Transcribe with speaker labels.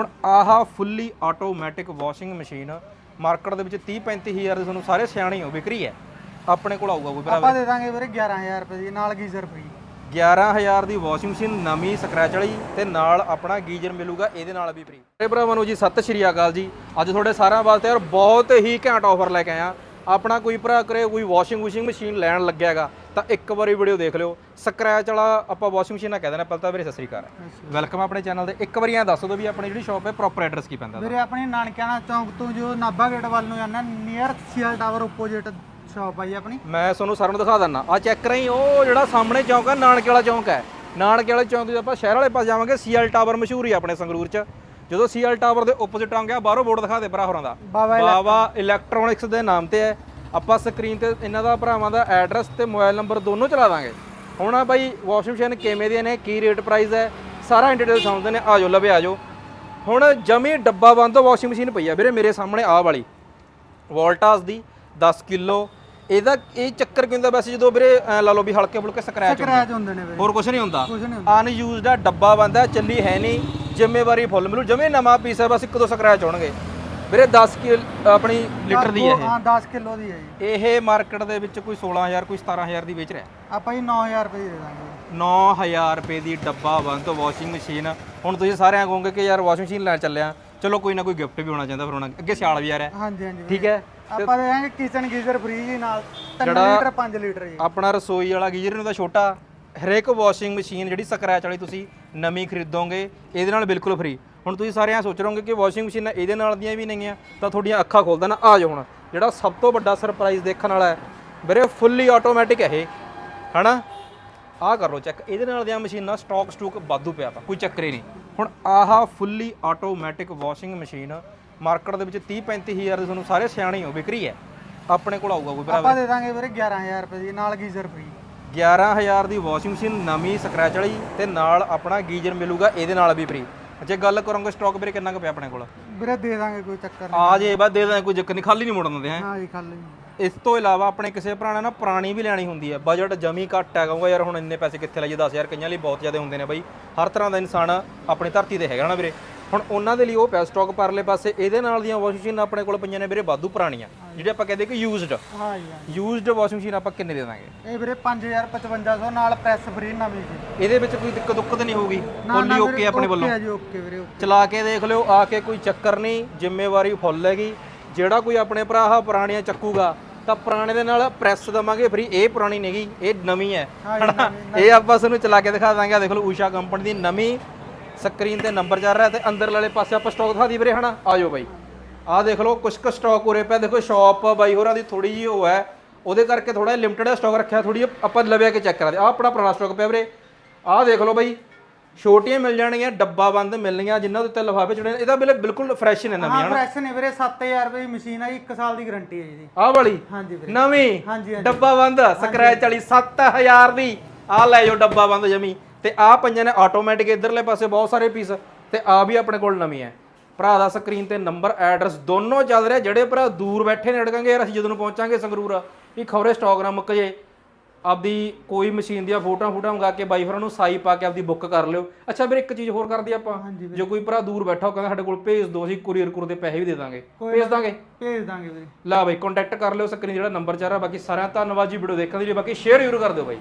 Speaker 1: ਹੁਣ ਆਹ fully automatic washing machine market ਦੇ ਵਿੱਚ 30 35000 ਦੀ ਤੁਹਾਨੂੰ ਸਾਰੇ ਸਿਆਣੇ ਹੋ ਵਿਕਰੀ ਹੈ। ਆਪਣੇ ਕੋਲ ਆਊਗਾ ਕੋਈ
Speaker 2: ਆਪਾਂ ਦੇ ਦਾਂਗੇ ਵੀਰੇ 11000 ਰੁਪਏ ਦੀ ਨਾਲ ਗੀਜ਼ਰ ਫ੍ਰੀ
Speaker 1: 11000 ਦੀ ਵਾਸ਼ਿੰਗ ਮਸ਼ੀਨ ਨਵੀਂ ਸਕ੍ਰੈਚ ਵਾਲੀ ਤੇ ਨਾਲ ਆਪਣਾ ਗੀਜ਼ਰ ਮਿਲੂਗਾ ਇਹਦੇ ਨਾਲ ਵੀ ਫ੍ਰੀ ਮੇਰੇ ਭਰਾਵਾਂ ਨੂੰ ਜੀ ਸਤਿ ਸ਼੍ਰੀ ਅਕਾਲ ਜੀ। ਅੱਜ ਤੁਹਾਡੇ ਸਾਰਿਆਂ ਵਾਸਤੇ ਯਾਰ ਬਹੁਤ ਹੀ ਘੈਂਟ ਆਫਰ ਲੈ ਕੇ ਆਇਆ। ਆਪਣਾ ਕੋਈ ਭਰਾ ਕਰੇ ਕੋਈ ਵਾਸ਼ਿੰਗ ਮਸ਼ੀਨ ਲੈਣ ਲੱਗਿਆਗਾ ਤਾਂ ਇੱਕ ਵਾਰੀ ਵੀਡੀਓ ਦੇਖ ਲਿਓ। ਸਕ੍ਰੈਚ ਵਾਲਾ ਆਪਾਂ ਵਾਸ਼ਿੰਗ ਮਸ਼ੀਨ ਨਾ ਕਹਿ ਦੇਣਾ ਪਹਿਲਾਂ ਤਾਂ ਵੀਰੇ ਸਤਿ ਸ਼੍ਰੀ ਅਕਾਲ। ਵੈਲਕਮ ਆਪਣੇ ਚੈਨਲ ਤੇ। ਇੱਕ ਵਾਰੀ ਐਂ ਦੱਸ ਦਿਓ ਵੀ ਆਪਣੀ ਜਿਹੜੀ ਸ਼ਾਪ ਹੈ ਪ੍ਰੋਪਰ ਐਡਰੈਸ ਕੀ ਪੈਂਦਾ
Speaker 2: ਵੀਰੇ ਆਪਣੀ ਨਾਨਕਿਆਣਾ ਚੌਂਕ ਤੋਂ ਜੋ ਨਾਭਾ ਗੇਟ ਵੱਲ ਨੂੰ ਜਾਂਦਾ near CL tower opposite shop ਆਈ ਆਪਣੀ।
Speaker 1: ਮੈਂ ਤੁਹਾਨੂੰ ਸਾਰਿਆਂ ਨੂੰ ਦਿਖਾ ਦਿੰਦਾ। ਆ ਚੈੱਕ ਕਰੀ ਉਹ ਜਿਹੜਾ ਸਾਹਮਣੇ ਚੌਂਕ ਹੈ ਨਾਨਕੇ ਵਾਲਾ ਚੌਂਕ ਹੈ। ਨਾਨਕੇ ਵਾਲੇ ਚੌਂਕ ਤੋਂ ਆਪਾਂ ਸ਼ਹਿਰ ਵਾਲੇ ਪਾਸ ਜਾਵਾਂਗੇ ਸੀਐਲ ਟਾਵਰ ਮਸ਼ਹੂਰ ਹੀ ਆਪਣੇ ਸੰਗਰੂਰ ਚ। ਜਦੋਂ ਸੀਐਲ ਟਾਵਰ ਦੇ ਆਪੋਜ਼ਿਟ ਆਉਂਗੇ ਬਾਹਰੋਂ ਬੋਰਡ ਦਿਖਾ ਦੇ ਭਰਾ ਹੋਰਾਂ ਦਾ। ਬਾਵਾ ਇਲੈਕਟ੍ਰੋਨਿਕਸ ਦੇ ਨਾਮ ਤੇ ਹੈ। ਆਪਾਂ ਸਕਰੀਨ ਤੇ ਇਹਨਾਂ ਦਾ ਭਰਾਵਾਂ ਦਾ ਐਡਰੈਸ ਤੇ ਮੋਬਾਈਲ ਨੰਬਰ ਦੋਨੋਂ ਚਲਾ ਦਾਂਗੇ। ਹੁਣ ਆ ਬਾਈ ਵਾਸ਼ਿੰਗ ਮਸ਼ੀਨ ਕਿਵੇਂ ਦੀਆਂ ਨੇ ਕੀ ਰੇਟ ਪ੍ਰਾਈਸ ਹੈ ਸਾਰਾ ਡਿਟੇਲ ਸਮਝਦੇ ਨੇ ਆਜੋ ਲਵੇ ਆਜੋ। ਹੁਣ ਜਮੀ ਡੱਬਾ ਬੰਦ ਵਾਸ਼ਿੰਗ ਮਸ਼ੀਨ ਪਈ ਆ ਵੀਰੇ ਮੇਰੇ ਸਾਹਮਣੇ ਆਹ ਵਾਲੀ। ਵੋਲਟਾਸ ਦੀ 10 ਕਿਲੋ। ਇਹਦਾ ਇਹ ਚੱਕਰ ਕਿਉਂ ਹੁੰਦਾ ਵੈਸੇ ਜਦੋਂ ਵੀਰੇ ਲਾ ਲਓ ਵੀ ਹਲਕੇ ਫੁਲਕੇ ਸਕ੍ਰੈਚ
Speaker 2: ਹੁੰਦੇ ਨੇ।
Speaker 1: ਹੋਰ ਕੁਝ ਨਹੀਂ ਹੁੰਦਾ।
Speaker 2: ਕੁਝ ਨਹੀਂ ਹੁੰਦਾ।
Speaker 1: ਅਨਯੂਜ਼ਡ ਆ ਡੱਬਾ ਬੰਦਾ ਚੱਲੀ ਹੈ ਨਹੀਂ ਜ਼ਿੰਮੇਵਾਰੀ ਫੁੱਲ ਮਿਲੂ। ਜਮੇ ਨਵਾਂ ਪੀਸ ਹੈ ਬਸ ਇੱਕ ਦੋ ਸਕ੍ਰੈਚ ਹੋਣਗੇ। ਵੀਰੇ 10 ਕਿਲ ਆਪਣੀ ਲੀਟਰ ਦੀ ਹੈ
Speaker 2: ਹਾਂ 10 ਕਿਲੋ ਦੀ ਹੈ ਜੀ।
Speaker 1: ਇਹ ਇਹ ਮਾਰਕੀਟ ਦੇ ਵਿੱਚ ਕੋਈ 16000 ਕੋਈ 17000 ਦੀ ਵੇਚ ਰਿਹਾ।
Speaker 2: ਆਪਾਂ ਜੀ 9000 ਰੁਪਏ ਦੀ ਦੇ ਦਾਂਗੇ
Speaker 1: 9000 ਰੁਪਏ ਦੀ ਡੱਬਾ ਬੰਦ ਵਾਸ਼ਿੰਗ ਮਸ਼ੀਨ। ਹੁਣ ਤੁਸੀਂ ਸਾਰਿਆਂ ਕਹੋਗੇ ਕਿ ਯਾਰ ਵਾਸ਼ਿੰਗ ਮਸ਼ੀਨ ਲੈਣ ਚੱਲਿਆ ਚਲੋ ਕੋਈ ਨਾ ਕੋਈ ਗਿਫਟ ਵੀ ਹੋਣਾ ਚਾਹੀਦਾ ਫਿਰ ਹੁਣ ਅੱਗੇ ਸਿਆਲ ਵੀ ਆ ਰਿਹਾ।
Speaker 2: ਹਾਂਜੀ ਹਾਂਜੀ।
Speaker 1: ਠੀਕ ਹੈ?
Speaker 2: ਆਪਾਂ ਦੇ ਦਾਂਗੇ ਕਿਚਨ ਗੀਜ਼ਰ ਫ੍ਰੀ ਜੀ ਨਾਲ 3 ਲੀਟਰ 5 ਲੀਟਰ ਜੀ।
Speaker 1: ਆਪਣਾ ਰਸੋਈ ਵਾਲਾ ਗੀਜ਼ਰ ਨੂੰ ਤਾਂ ਛੋਟਾ। ਹਰੇਕ ਵਾਸ਼ਿੰਗ ਮਸ਼ੀਨ ਜਿਹੜੀ ਸਕ੍ਰੈਚ ਵਾਲੀ ਤੁਸੀਂ ਨਵੀਂ ਖਰੀਦੋਗੇ ਇਹਦੇ ਨਾਲ ਬਿਲਕੁਲ ਫ੍ਰੀ ਹੁਣ ਤੁਸੀਂ ਸਾਰੇ ਐਂ ਸੋਚ ਰਹੋਗੇ ਕਿ ਵਾਸ਼ਿੰਗ ਮਸ਼ੀਨਾਂ ਇਹਦੇ ਨਾਲ ਦੀਆਂ ਵੀ ਨਹੀਂਆਂ ਤਾਂ ਤੁਹਾਡੀਆਂ ਅੱਖਾਂ ਖੋਲ ਦੇਣਾ ਆ ਜਾਓ ਹੁਣ। ਜਿਹੜਾ ਸਭ ਤੋਂ ਵੱਡਾ ਸਰਪ੍ਰਾਈਜ਼ ਦੇਖਣ ਵਾਲਾ ਹੈ ਵੀਰੇ ਫੁੱਲੀ ਆਟੋਮੈਟਿਕ ਹੈ ਇਹ। ਹਨਾ? ਆਹ ਕਰ ਲਓ ਚੈੱਕ ਇਹਦੇ ਨਾਲ ਦੀਆਂ ਮਸ਼ੀਨਾਂ ਸਟਾਕ ਸਟੂਕ ਵਾਧੂ ਪਿਆ ਤਾ ਕੋਈ ਚੱਕਰ ਹੀ ਨਹੀਂ। ਹੁਣ ਆਹ fully automatic washing machine market ਦੇ ਵਿੱਚ 30 35000 ਦੀ ਤੁਹਾਨੂੰ ਸਾਰੇ ਸਿਆਣੇ ਹੋ ਵਿਕਰੀ ਹੈ। ਆਪਣੇ ਕੋਲ ਆਊਗਾ ਕੋਈ ਭਰਾ
Speaker 2: ਆਪਾਂ ਦੇ ਦਾਂਗੇ ਵੀਰੇ 11000 ਰੁਪਏ ਦੀ ਨਾਲ ਗੀਜ਼ਰ ਫ੍ਰੀ
Speaker 1: 11000 ਦੀ ਵਾਸ਼ਿੰਗ ਮਸ਼ੀਨ ਨਵੀਂ ਸਕ੍ਰੈਚ ਵਾਲੀ ਤੇ ਨਾਲ ਆਪਣਾ ਗੀਜ਼ਰ ਮਿਲੂਗਾ ਇਹਦੇ ਨਾਲ ਵੀ ਫ੍ਰੀ ਜੇ ਗੱਲ ਕਰੋਗੇ ਸਟਾਕ ਵੀਰੇ ਕਿੰਨਾ ਕੁ ਪਿਆ ਆਪਣੇ ਕੋਲ?
Speaker 2: ਵੀਰੇ ਦੇ ਦਾਂਗੇ ਕੋਈ ਚੱਕਰ ਨਹੀਂ।
Speaker 1: ਆ ਜੇ ਬਾਅਦ ਦੇ ਦਾਂ ਕੋਈ ਚੱਕਰ ਨਹੀਂ ਖਾਲੀ ਨਹੀਂ ਮੋੜਨ ਦਿੰਦੇ ਹੈ।
Speaker 2: ਹਾਂ ਜੀ ਖਾਲੀ
Speaker 1: ਇਸ ਤੋਂ ਇਲਾਵਾ ਆਪਣੇ ਕਿਸੇ ਭਰਾ ਨੇ ਨਾ ਪੁਰਾਣੀ ਵੀ ਲੈਣੀ ਹੁੰਦੀ ਹੈ। ਬਜਟ ਜਮੀ ਘੱਟ ਹੈ ਕਹੂੰਗਾ ਯਾਰ ਹੁਣ ਇੰਨੇ ਪੈਸੇ ਕਿੱਥੇ ਲਾਈਏ 10000 ਕਈਆਂ ਲਈ ਬਹੁਤ ਜ਼ਿਆਦਾ ਹੁੰਦੇ ਨੇ ਬਾਈ। ਹਰ ਤਰ੍ਹਾਂ ਦਾ ਇਨਸਾਨ ਆਪਣੀ ਧਰਤੀ ਤੇ ਹੈਗਾ ਨਾ ਵੀਰੇ। ਹੁਣ ਉਹਨਾਂ ਦੇ ਲਈ ਉਹ ਪਿਆ ਸਟਾਕ ਪਰਲੇ ਪਾਸੇ ਇਹਦੇ ਨਾਲ ਦੀਆਂ ਵਾਸ਼ਿੰਗ ਮਸ਼ੀਨ ਆਪਣੇ ਕੋਲ ਪਈਆਂ ਨੇ ਵੀਰੇ ਵਾਧੂ ਪੁਰਾਣੀਆਂ ਜਿਹੜੇ ਆਪਾਂ ਕਹਿੰਦੇ ਕਿ ਯੂਜ਼ਡ
Speaker 2: ਹਾਂ ਜੀ ਹਾਂ
Speaker 1: ਯੂਜ਼ਡ ਵਾਸ਼ਿੰਗ ਮਸ਼ੀਨ ਆਪਾਂ ਕਿੰਨੇ ਦੇ ਦਾਂਗੇ?
Speaker 2: ਇਹ ਵੀਰੇ 5500 ਨਾਲ ਪ੍ਰੈਸ ਫ੍ਰੀ ਨਵੀਂ ਜੀ।
Speaker 1: ਇਹਦੇ ਵਿੱਚ ਕੋਈ ਦਿੱਕਤ ਦੁੱਕਤ ਨਹੀਂ ਹੋਊਗੀ? ਫੁੱਲੀ ਓਕੇ ਆਪਣੇ ਵੱਲੋਂ।
Speaker 2: ਓਕੇ ਜੀ ਓਕੇ ਵੀਰੇ।
Speaker 1: ਚਲਾ ਕੇ ਦੇਖ ਲਿਓ ਆ ਕੇ ਕੋਈ ਚੱਕਰ ਨਹੀਂ ਜ਼ਿੰਮੇਵਾਰੀ ਫੁੱਲ ਹੈਗੀ। ਜਿਹੜਾ ਕੋਈ ਆਪਣੇ ਭਰਾ ਆਹ ਪੁਰਾਣੀਆਂ ਚੱਕੂਗਾ ਤਾਂ ਪੁਰਾਣੇ ਦੇ ਨਾਲ ਪ੍ਰੈਸ ਦਵਾਂਗੇ ਫ੍ਰੀ ਇਹ ਪੁਰਾਣੀ ਨਹੀਂਗੀ ਇਹ ਨਵੀਂ ਹੈ।
Speaker 2: ਹਾਂ?
Speaker 1: ਇਹ ਆਪਾਂ ਤੁਹਾਨੂੰ ਚਲਾ ਕੇ ਦਿਖਾ ਦਾਂਗੇ। ਦੇਖ ਲਓ ਊਸ਼ਾ ਕੰਪਨੀ ਦੀ ਨਵੀਂ ਸਕਰੀਨ ਤੇ ਨੰਬਰ ਚੱਲ ਰਿਹਾ ਤੇ ਅੰਦਰ ਵਾਲੇ ਪਾਸੇ ਆਪਾਂ ਸਟਾਕ ਦਿਖਾ ਦੀ ਵੀਰੇ ਹਨਾ? ਆਜੋ ਬਾਈ। ਆਹ ਦੇਖ ਲਓ ਕੁਛ ਕੁ ਸਟਾਕ ਉਰੇ ਪਿਆ। ਦੇਖੋ ਸ਼ਾਪ ਬਾਈ ਹੋਰਾਂ ਦੀ ਥੋੜੀ ਜਿਹੀ ਉਹ ਹੈ। ਉਹਦੇ ਕਰਕੇ ਥੋੜਾ ਲਿਮਟਿਡ ਸਟਾਕ ਰੱਖਿਆ ਥੋੜੀ ਆਪਾਂ ਲਵਿਆ ਕੇ ਚੈੱਕ ਕਰਾ ਦੇ। ਆਹ ਆਪਣਾ ਪੁਰਾਣਾ ਸਟਾਕ ਪਿਆ ਵੀਰੇ। ਆਹ ਦੇਖ ਲਓ ਬਾਈ ਛੋਟੀਆਂ ਮਿਲ ਜਾਣਗੀਆਂ ਡੱਬਾ ਬੰਦ ਮਿਲਣਗੀਆਂ ਜਿਨ੍ਹਾਂ ਦੇ ਉੱਤੇ ਲਿਫਾਫੇ ਚੜੇ ਇਹਦਾ ਬਿਲ ਬਿਲਕੁਲ ਫਰੈਸ਼ ਨੇ ਨਵੀਆਂ
Speaker 2: ਹਾਂ ਪ੍ਰੈਸ ਨੇ ਵੀਰੇ 7000 ਰੁਪਏ ਦੀ ਮਸ਼ੀਨ ਆ ਜੀ 1 ਸਾਲ ਦੀ ਗਾਰੰਟੀ ਹੈ ਜੀ
Speaker 1: ਆਹ ਵਾਲੀ?
Speaker 2: ਹਾਂਜੀ ਵੀਰੇ।
Speaker 1: ਨਵੀਂ?
Speaker 2: ਹਾਂਜੀ ਹਾਂਜੀ।
Speaker 1: ਡੱਬਾ ਬੰਦ ਸਕ੍ਰੈਚ ਵਾਲੀ 7000 ਦੀ। ਆ ਲੈ ਜਾਓ ਡੱਬਾ ਬੰਦ ਜਮੀ। ਤੇ ਆ ਪੰਜਾਂ ਨੇ ਆਟੋਮੈਟਿਕ ਇਧਰਲੇ ਪਾਸੇ ਬਹੁਤ ਸਾਰੇ ਪੀਸ ਤੇ ਆ ਵੀ ਆਪਣੇ ਕੋਲ ਨਵੀਂ ਹੈ। ਭਰਾ ਦਾ ਸਕਰੀਨ ਤੇ ਨੰਬਰ ਐਡਰੈਸ ਦੋਨੋਂ ਚੱਲ ਰਿਹਾ ਜਿਹੜੇ ਭਰਾ ਦੂਰ ਬੈਠੇ ਨੇ ਅੜਕਾਂਗੇ ਯਾਰ ਅਸੀਂ ਜਦੋਂ ਪਹੁੰਚਾਂਗੇ ਸੰਗਰੂਰ ਵੀ ਖਬਰੇ ਸਟਾਕ ਨਾ ਮੁੱਕ ਜੇ। ਆਪਦੀ ਕੋਈ ਮਸ਼ੀਨ ਦੀਆਂ ਫੋਟੋਆਂ ਫੋਟੋਆਂ ਮੰਗਾ ਕੇ ਬਾਈ ਹੋਰਾਂ ਨੂੰ ਸਾਈ ਪਾ ਕੇ ਆਪਦੀ ਬੁੱਕ ਕਰ ਲਿਓ। ਅੱਛਾ ਵੀਰੇ ਇੱਕ ਚੀਜ਼ ਹੋਰ ਕਰਦੀ ਆਪਾਂ। ਜੇ ਕੋਈ ਭਰਾ ਦੂਰ ਬੈਠਾ ਹੋ ਕਹਿੰਦਾ ਸਾਡੇ ਕੋਲ ਭੇਜ ਦਿਓ ਅਸੀਂ ਕੁਰੀਅਰ ਕੁਰ ਦੇ ਪੈਸੇ ਵੀ ਦੇ ਦਾਂਗੇ। ਭੇਜ ਦਾਂਗੇ?
Speaker 2: ਭੇਜ ਦਾਂਗੇ ਵੀਰੇ।
Speaker 1: ਲਾ ਬਾਈ ਕੰਟੈਕਟ ਕਰ ਲਿਓ ਸਕਰੀਨ ਜਿਹੜਾ ਨੰਬਰ ਚੱਲ ਰਿਹਾ ਬਾਕੀ ਸਾਰਿਆਂ ਧੰਨਵਾਦ ਜੀ ਵੀਡੀਓ ਦੇਖਣ ਦੇ ਲਈ ਬਾਕੀ ਸ਼ੇਅਰ ਜ਼ਰੂਰ ਕਰ ਦਿਓ ਬਾਈ।